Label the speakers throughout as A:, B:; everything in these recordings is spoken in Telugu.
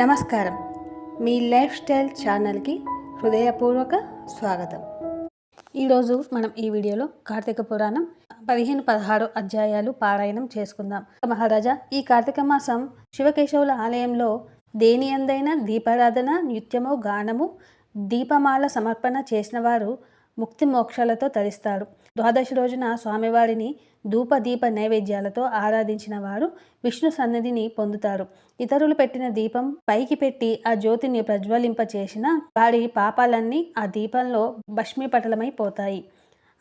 A: నమస్కారం. మీ లైఫ్ స్టైల్ ఛానల్కి హృదయపూర్వక స్వాగతం. ఈరోజు మనం ఈ వీడియోలో కార్తీక పురాణం పదిహేను పదహారు అధ్యాయాలు పారాయణం చేసుకుందాం. మహారాజా ఈ కార్తీక మాసం శివకేశవుల ఆలయంలో దేని అందైనా దీపారాధన నృత్యము గానము దీపమాల సమర్పణ చేసిన వారు ముక్తి మోక్షాలతో తరిస్తారు. ద్వాదశి రోజున స్వామివారిని ధూప దీప నైవేద్యాలతో ఆరాధించిన వారు విష్ణు సన్నిధిని పొందుతారు. ఇతరులు పెట్టిన దీపం పైకి పెట్టి ఆ జ్యోతిని ప్రజ్వలింప చేసిన వారి పాపాలన్నీ ఆ దీపంలో భస్మీపటలమైపోతాయి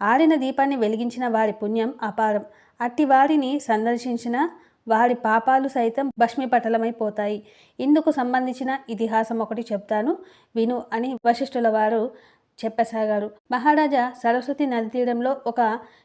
A: ఆరిన దీపాన్ని వెలిగించిన వారి పుణ్యం అపారం. అట్టి వారిని సందర్శించిన వారి పాపాలు సైతం భస్మీపటలమైపోతాయి ఇందుకు సంబంధించిన ఇతిహాసం ఒకటి చెప్తాను. విను అని వశిష్ఠుల వారు చెప్పసాగారు. మహారాజా సరస్వతి నది తీరంలో ఒక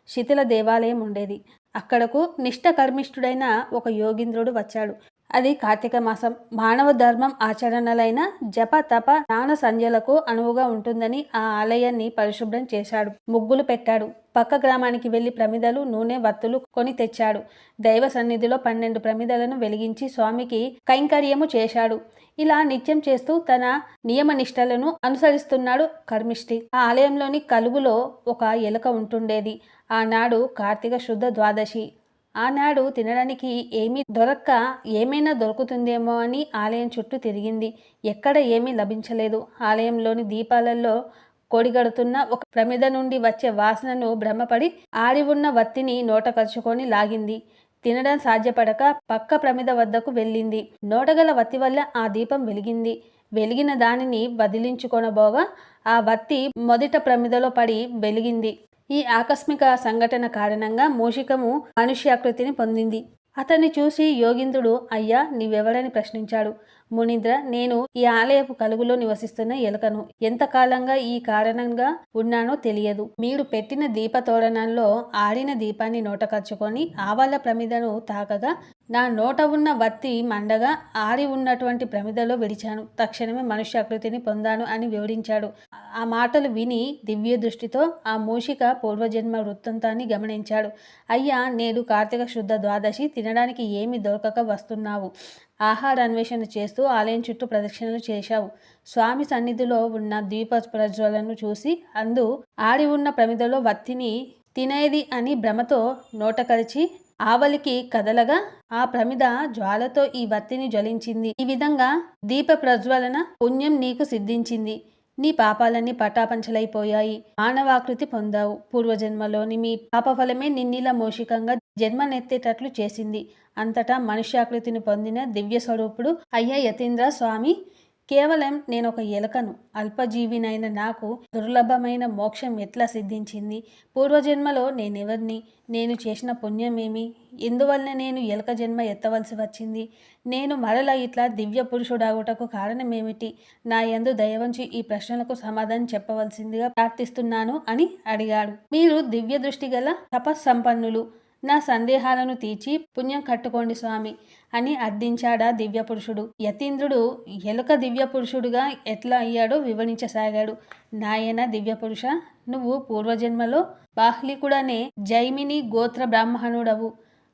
A: శిథిల దేవాలయం ఉండేది. అక్కడకు నిష్ఠకర్మిష్ఠుడైన ఒక యోగీంద్రుడు వచ్చాడు. అది కార్తీక మాసం. మానవ ధర్మం ఆచరణలైన జప తప నాన సంధ్యలకు అనువుగా ఉంటుందని ఆ ఆలయాన్ని పరిశుభ్రం చేశాడు. ముగ్గులు పెట్టాడు. పక్క గ్రామానికి వెళ్ళి ప్రమిదలు నూనె వత్తులు కొని తెచ్చాడు. దైవ సన్నిధిలో పన్నెండు ప్రమిదలను వెలిగించి స్వామికి కైంకర్యము చేశాడు. ఇలా నిత్యం చేస్తూ తన నియమ నిష్టలను అనుసరిస్తున్నాడు కర్మిష్టి ఆ ఆలయంలోని కలుగులో ఒక ఎలుక ఉంటుండేది. ఆనాడు కార్తీక శుద్ధ ద్వాదశి. ఆనాడు తినడానికి ఏమీ దొరక్క ఏమైనా దొరుకుతుందేమో అని ఆలయం చుట్టూ తిరిగింది. ఎక్కడ ఏమీ లభించలేదు. ఆలయంలోని దీపాలలో కొడిగడుతున్న ఒక ప్రమిద నుండి వచ్చే వాసనను భ్రమపడి ఆరి ఉన్న వత్తిని నోట కరుచుకొని లాగింది. తినడం సాధ్యపడక పక్క ప్రమిద వద్దకు వెళ్ళింది. నోటగల వత్తి వల్ల ఆ దీపం వెలిగింది. వెలిగిన దానిని వదిలించుకొనబోగా ఆ వత్తి మొదట ప్రమిదలో పడి వెలిగింది. ఈ ఆకస్మిక సంఘటన కారణంగా మూషికము మనుష్యాకృతిని పొందింది. అతన్ని చూసి యోగింద్రుడు అయ్యా నీవెవరని ప్రశ్నించాడు. మునీంద్ర నేను ఈ ఆలయపు కలుగులో నివసిస్తున్న ఎలుకను. ఎంతకాలంగా ఈ కారణంగా ఉన్నానో తెలియదు. మీరు పెట్టిన దీప తోరణంలో ఆడిన దీపాన్ని నోట కచ్చుకొని ఆవాల ప్రమిదను తాకగా నా నోట ఉన్న వత్తి మండగా ఆరి ఉన్నటువంటి ప్రమిదలో విడిచాను. తక్షణమే మనుష్యాకృతిని పొందాను అని వివరించాడు. ఆ మాటలు విని దివ్య దృష్టితో ఆ మూషిక పూర్వజన్మ వృత్తంతాన్ని గమనించాడు. అయ్యా నేడు కార్తీక శుద్ధ ద్వాదశి తినడానికి ఏమి దొరకక వస్తున్నావు? ఆహార అన్వేషణ చేస్తూ ఆలయం చుట్టూ ప్రదక్షిణలు చేశావు. స్వామి సన్నిధిలో ఉన్న దీప ప్రజ్వలను చూసి అందు ఆడి ఉన్న ప్రమిదలో వత్తిని తినేది అని భ్రమతో నోటకరిచి ఆవలికి కదలగా ఆ ప్రమిద జ్వాలతో ఈ వత్తిని జ్వలించింది. ఈ విధంగా దీప ప్రజ్వలన పుణ్యం నీకు సిద్ధించింది. నీ పాపాలన్నీ పటాపంచలైపోయాయి. మానవాకృతి పొందావు. పూర్వజన్మలోని మీ పాపఫలమే నిన్నిలా మోషికంగా జన్మనెత్తేటట్లు చేసింది. అంతటా మనుష్యాకృతిని పొందిన దివ్య స్వరూపుడు అయ్యా యతీంద్ర స్వామి కేవలం నేను ఒక ఎలకను. అల్పజీవినైన నాకు దుర్లభమైన మోక్షం ఎట్లా సిద్ధించింది? పూర్వజన్మలో నేనెవరిని? నేను చేసిన పుణ్యమేమి? ఎందువల్ల నేను ఎలక జన్మ ఎత్తవలసి వచ్చింది? నేను మరల ఇట్లా దివ్య పురుషుడాగుటకు కారణమేమిటి? నా యందు దయవంచి ఈ ప్రశ్నలకు సమాధానం చెప్పవలసిందిగా ప్రార్థిస్తున్నాను అని అడిగాడు. మీరు దివ్య దృష్టి గల తపస్సంపన్నులు. నా సందేహాలను తీర్చి పుణ్యం కట్టుకోండి స్వామి అని అర్థించాడా దివ్య పురుషుడు యతీంద్రుడు ఎలుక దివ్య పురుషుడుగా ఎట్లా అయ్యాడో వివరించసాగాడు. నాయన దివ్య పురుష నువ్వు పూర్వజన్మలో బాహ్లికుడనే జైమిని గోత్ర బ్రాహ్మణుడవు.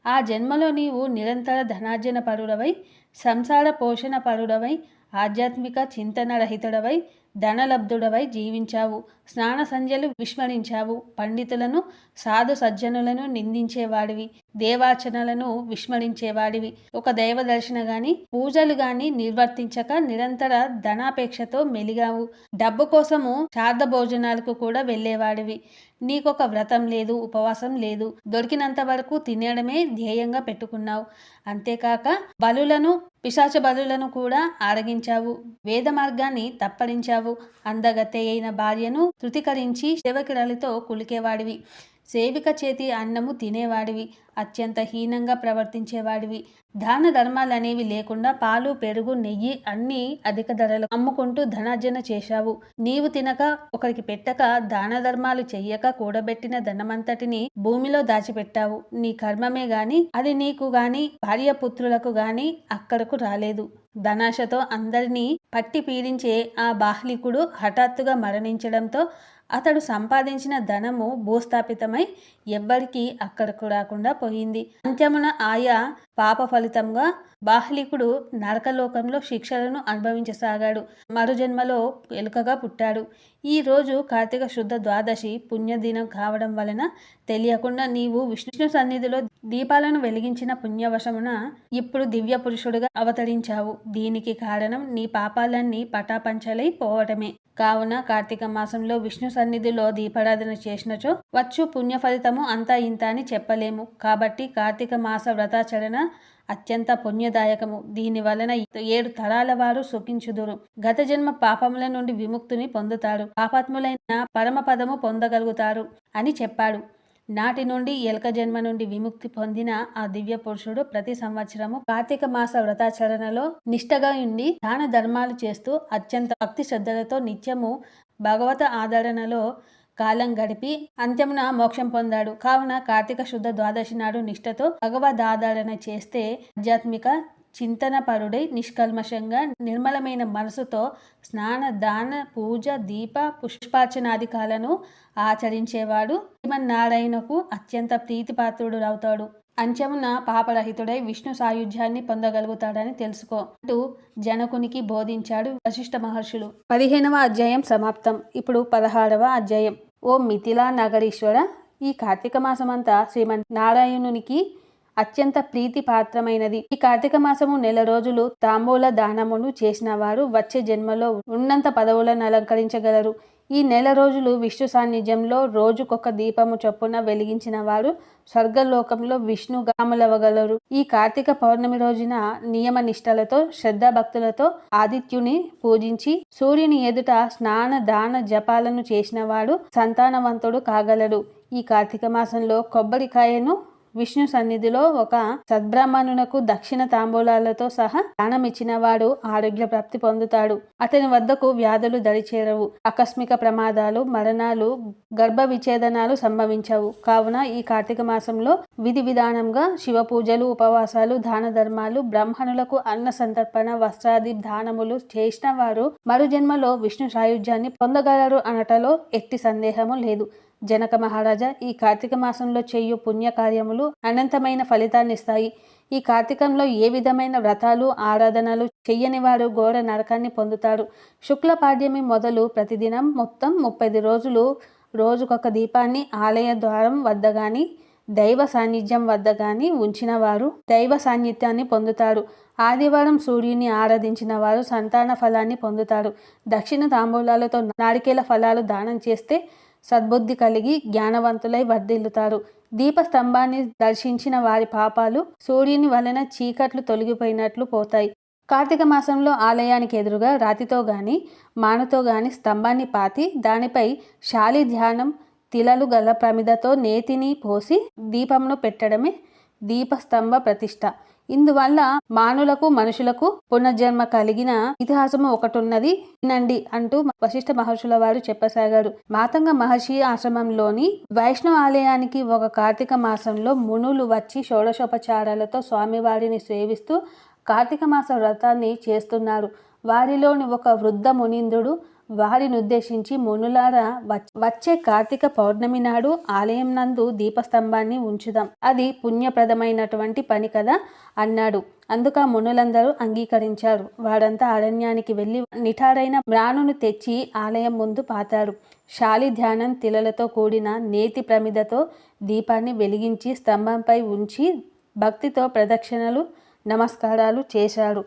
A: ఆ జన్మలో నీవు నిరంతర ధనార్జన పరుడవై సంసార పోషణ పరుడవై ఆధ్యాత్మిక చింతన రహితుడవై ధనలబ్ధుడవై జీవించావు. స్నాన సంధ్యలు విస్మరించావు. పండితులను సాధు సజ్జనులను నిందించేవాడివి. దేవాచనలను విస్మరించేవాడివి. ఒక దైవ దర్శన గాని పూజలు గాని నిర్వర్తించక నిరంతర ధనాపేక్షతో మెలిగావు. డబ్బు కోసము శారద భోజనాలకు కూడా వెళ్ళేవాడివి. నీకొక వ్రతం లేదు ఉపవాసం లేదు దొరికినంత వరకు తినడమే ధ్యేయంగా పెట్టుకున్నావు. అంతేకాక బలులను పిశాచ బలులను కూడా ఆరగించావు. వేద మార్గాన్ని తప్పడించావు అందగత్తె అయిన భార్యను తృతికరించి శివకిరలితో కులికేవాడివి. సేవిక చేతి అన్నము తినేవాడివి అత్యంత హీనంగా ప్రవర్తించేవాడివి. దాన ధర్మాలనేవి లేకుండా పాలు పెరుగు నెయ్యి అన్నీ అధిక ధరలు అమ్ముకుంటూ ధనార్జన చేశావు. నీవు తినక ఒకరికి పెట్టక దాన ధర్మాలు చెయ్యక కూడబెట్టిన ధనమంతటిని భూమిలో దాచిపెట్టావు. నీ కర్మమే గాని అది నీకు గాని భార్య పుత్రులకు గాని అక్కడకు రాలేదు. ధనాశతో అందరినీ పట్టి పీడించే ఆ బాహ్లికుడు హఠాత్తుగా మరణించడంతో అతడు సంపాదించిన ధనము భూస్థాపితమై ఎవ్వరికీ అక్కడకు రాకుండా పోయింది. అంత్యమున ఆయా పాప ఫలితంగా బాహ్లికుడు నరకలోకంలో శిక్షలను అనుభవించసాగాడు. మరుజన్మలో ఎలుకగా పుట్టాడు. ఈ రోజు కార్తీక శుద్ధ ద్వాదశి పుణ్యదినం కావడం వలన తెలియకుండా నీవు విష్ణు సన్నిధిలో దీపాలను వెలిగించిన పుణ్యవశమున ఇప్పుడు దివ్య పురుషుడుగా అవతరించావు. దీనికి కారణం నీ పాపాలన్నీ పటాపంచలై పోవటమే. కావున కార్తీక మాసంలో విష్ణు సన్నిధిలో దీపారాధన చేసినచో వచ్చు పుణ్య ఫలితము అంతా ఇంత అని చెప్పలేము. కాబట్టి కార్తీక మాస వ్రతాచరణ అత్యంత పుణ్యదాయకము. దీని వలన ఏడు తరాల వారు సుఖించుదురు. గత జన్మ పాపముల నుండి విముక్తిని పొందుతారు. పాపాత్ములైన పరమపదము పొందగలుగుతారు అని చెప్పాడు. నాటి నుండి ఎలక జన్మ నుండి విముక్తి పొందిన ఆ దివ్య పురుషుడు ప్రతి సంవత్సరము కార్తీక మాస వ్రతాచరణలో నిష్టగా ఉండి దాన ధర్మాలు చేస్తూ అత్యంత భక్తి శ్రద్ధలతో నిత్యము భగవత ఆదరణలో కాలం గడిపి అంత్యమున మోక్షం పొందాడు. కావున కార్తీక శుద్ధ ద్వాదశి నాడు నిష్ఠతో భగవద్ ఆదరణ చేస్తే ఆధ్యాత్మిక చింతన పరుడై నిష్కల్మషంగా నిర్మలమైన మనసుతో స్నాన దాన పూజ దీప పుష్పార్చనాధికాలను ఆచరించేవాడు. శ్రీమన్నారాయణకు అత్యంత ప్రీతిపాత్రుడు అవుతాడు అంచమున పాపరహితుడై విష్ణు సాయుధ్యాన్ని పొందగలుగుతాడని తెలుసుకో. అంటూ జనకునికి బోధించాడు వశిష్ఠ మహర్షులు. పదిహేనవ అధ్యాయం సమాప్తం. ఇప్పుడు పదహారవ అధ్యాయం. ఓ మిథిలా నగరీశ్వర ఈ కార్తీక మాసమంతా శ్రీమన్ నారాయణునికి అత్యంత ప్రీతి పాత్రమైనది ఈ కార్తీక మాసము నెల రోజులు తాంబూల దానమును చేసిన వారు వచ్చే జన్మలో ఉన్నంత పదవులను అలంకరించగలరు. ఈ నెల రోజులు విష్ణు సాన్నిధ్యంలో రోజుకొక దీపము చొప్పున వెలిగించిన వారు స్వర్గలోకంలో విష్ణుగాములవగలరు. ఈ కార్తీక పౌర్ణమి రోజున నియమ నిష్టలతో శ్రద్ధాభక్తులతో ఆదిత్యుని పూజించి సూర్యుని ఎదుట స్నాన దాన జపాలను చేసిన వాడు సంతానవంతుడు కాగలడు. ఈ కార్తీక మాసంలో కొబ్బరికాయను విష్ణు సన్నిధిలో ఒక సద్బ్రాహ్మణునకు దక్షిణ తాంబూలాలతో సహా దానమిచ్చిన వాడు ఆరోగ్య ప్రాప్తి పొందుతాడు. అతని వద్దకు వ్యాధులు దరిచేరవు. ఆకస్మిక ప్రమాదాలు మరణాలు గర్భ విచ్ఛేదనాలు సంభవించవు. కావున ఈ కార్తీక మాసంలో విధి విధానంగా శివ పూజలు ఉపవాసాలు దాన ధర్మాలు బ్రాహ్మణులకు అన్న సంతర్పణ వస్త్రాది దానములు చేసిన వారు మరు జన్మలో విష్ణు సాయుధ్యాన్ని పొందగలరు అనటలో ఎట్టి సందేహము లేదు. జనక మహారాజా ఈ కార్తీక మాసంలో చేయు పుణ్యకార్యములు అనంతమైన ఫలితాన్ని ఇస్తాయి ఈ కార్తీకంలో ఏ విధమైన వ్రతాలు ఆరాధనలు చెయ్యని వారు ఘోర నరకాన్ని పొందుతారు. శుక్ల పాడ్యమి మొదలు ప్రతిదినం మొత్తం ముప్పై రోజులు. రోజుకొక దీపాన్ని ఆలయ ద్వారం వద్ద గాని దైవ సాన్నిధ్యం వద్ద గాని ఉంచిన వారు దైవ సాన్నిధ్యాన్ని పొందుతారు. ఆదివారం సూర్యుని ఆరాధించిన వారు సంతాన ఫలాన్ని పొందుతారు. దక్షిణ తాంబూలాలతో నారికేల ఫలాలు దానం చేస్తే సద్బుద్ధి కలిగి జ్ఞానవంతులై వర్ధిల్లుతారు. దీపస్తంభాన్ని దర్శించిన వారి పాపాలు సూర్యుని వలన చీకట్లు తొలగిపోయినట్లు పోతాయి. కార్తీక మాసంలో ఆలయానికి ఎదురుగా రాతితో గాని మానుతో గాని స్తంభాన్ని పాతి దానిపై శాలి ధ్యానం తిలలు గల ప్రమిదతో నేతిని పోసి దీపమును పెట్టడమే దీపస్తంభ ప్రతిష్ట. ఇందువల్ల మానులకు మనుషులకు పునర్జన్మ కలిగిన ఇతిహాసము ఒకటి ఉన్నది వినండి అంటూ వశిష్ఠ మహర్షుల వారు చెప్పసాగారు. మాతంగ మహర్షి ఆశ్రమంలోని వైష్ణవ ఆలయానికి ఒక కార్తీక మాసంలో మునులు వచ్చి షోడశోపచారాలతో స్వామివారిని సేవిస్తూ కార్తీక మాస వ్రతాన్ని చేస్తున్నారు. వారిలోని ఒక వృద్ధ మునీంద్రుడు వారిని ఉద్దేశించి మునులారా వచ్చే కార్తీక పౌర్ణమి నాడు ఆలయం నందు దీపస్తంభాన్ని ఉంచుదాం. అది పుణ్యప్రదమైనటువంటి పని కదా అన్నాడు. అందుక మునులందరూ అంగీకరించారు. వాడంతా అరణ్యానికి వెళ్ళి నిఠారైన మ్రాణును తెచ్చి ఆలయం ముందు పాతారు. శాలి ధ్యానం తిలలతో కూడిన నేతి ప్రమిదతో దీపాన్ని వెలిగించి స్తంభంపై ఉంచి భక్తితో ప్రదక్షిణలు నమస్కారాలు చేశారు.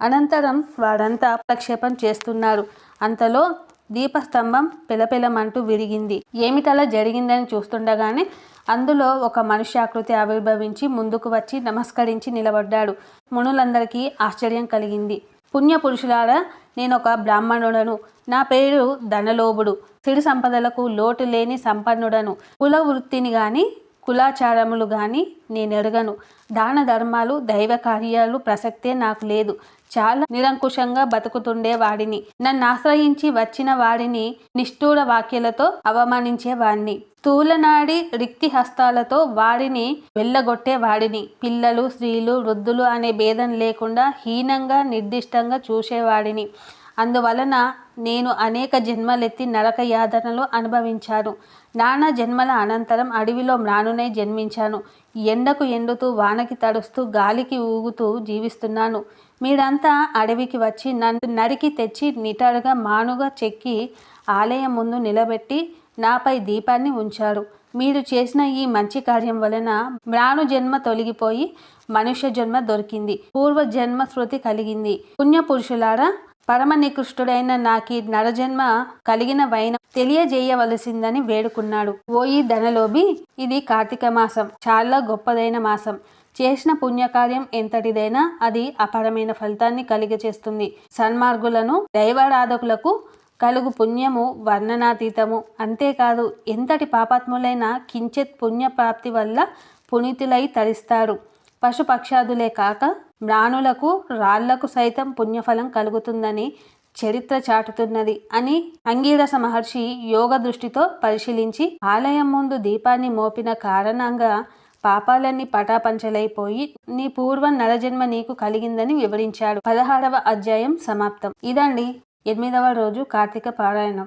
A: అనంతరం వాడంతా ప్రక్షేపం చేస్తున్నారు. అంతలో దీపస్తంభం పిలపిలమంటూ విరిగింది. ఏమిటలా జరిగిందని చూస్తుండగానే అందులో ఒక మనుష్యాకృతి ఆవిర్భవించి ముందుకు వచ్చి నమస్కరించి నిలబడ్డాడు. మునులందరికీ ఆశ్చర్యం కలిగింది. పుణ్య పురుషులారా నేను ఒక బ్రాహ్మణుడను. నా పేరు ధనలోభుడు. సిడి సంపదలకు లోటు లేని సంపన్నుడను. కుల వృత్తిని గాని కులాచారములు కానీ నేను దాన ధర్మాలు దైవ కార్యాలు ప్రసక్తే నాకు లేదు. చాలా నిరంకుశంగా బతుకుతుండే వాడిని. నన్ను ఆశ్రయించి వచ్చిన వాడిని నిష్ఠూర వాక్యలతో అవమానించేవాడిని స్థూలనాడి రిక్తి హస్తాలతో వాడిని వెళ్ళగొట్టేవాడిని పిల్లలు స్త్రీలు వృద్ధులు అనే భేదం లేకుండా హీనంగా నిర్దిష్టంగా చూసేవాడిని. అందువలన నేను అనేక జన్మలెత్తి నరక యాతనలు అనుభవించాను. నానా జన్మల అనంతరం అడవిలో మ్రానునై జన్మించాను. ఎండకు ఎండుతూ వానకి తడుస్తూ గాలికి ఊగుతూ జీవిస్తున్నాను. మీరంతా అడవికి వచ్చి నన్ను నరికి తెచ్చి నిటారుగా మానుగా చెక్కి ఆలయం ముందు నిలబెట్టి నాపై దీపాన్ని ఉంచారు. మీరు చేసిన ఈ మంచి కార్యం వలన మ్రాను జన్మ తొలగిపోయి మనుష్య జన్మ దొరికింది. పూర్వ జన్మ శృతి కలిగింది. పుణ్య పురుషులారా పరమ నికృష్టుడైన నాకి నరజన్మ కలిగిన వైన తెలియజేయవలసిందని వేడుకున్నాడు. ఓయి ధనలోబి ఇది కార్తీక మాసం. చాలా గొప్పదైన మాసం. చేసిన పుణ్యకార్యం ఎంతటిదైనా అది అపరమైన ఫలితాన్ని కలిగచేస్తుంది సన్మార్గులను దైవారాధకులకు కలుగు పుణ్యము వర్ణనాతీతము. అంతేకాదు ఎంతటి పాపాత్ములైన కించిత్ పుణ్యప్రాప్తి వల్ల పునీతులై తరిస్తారు. పశుపక్షాదులే కాక మ్రాణులకు రాళ్ళకు సైతం పుణ్యఫలం కలుగుతుందని చరిత్ర చాటుతున్నది అని అంగీరస మహర్షి యోగ దృష్టితో పరిశీలించి ఆలయం ముందు దీపాన్ని మోపిన కారణంగా పాపాలన్నీ పటాపంచలైపోయి నీ పూర్వ నరజన్మ నీకు కలిగిందని వివరించాడు. పదహారవ అధ్యాయం సమాప్తం. ఇదండి ఎనిమిదవ రోజు కార్తీక పారాయణం.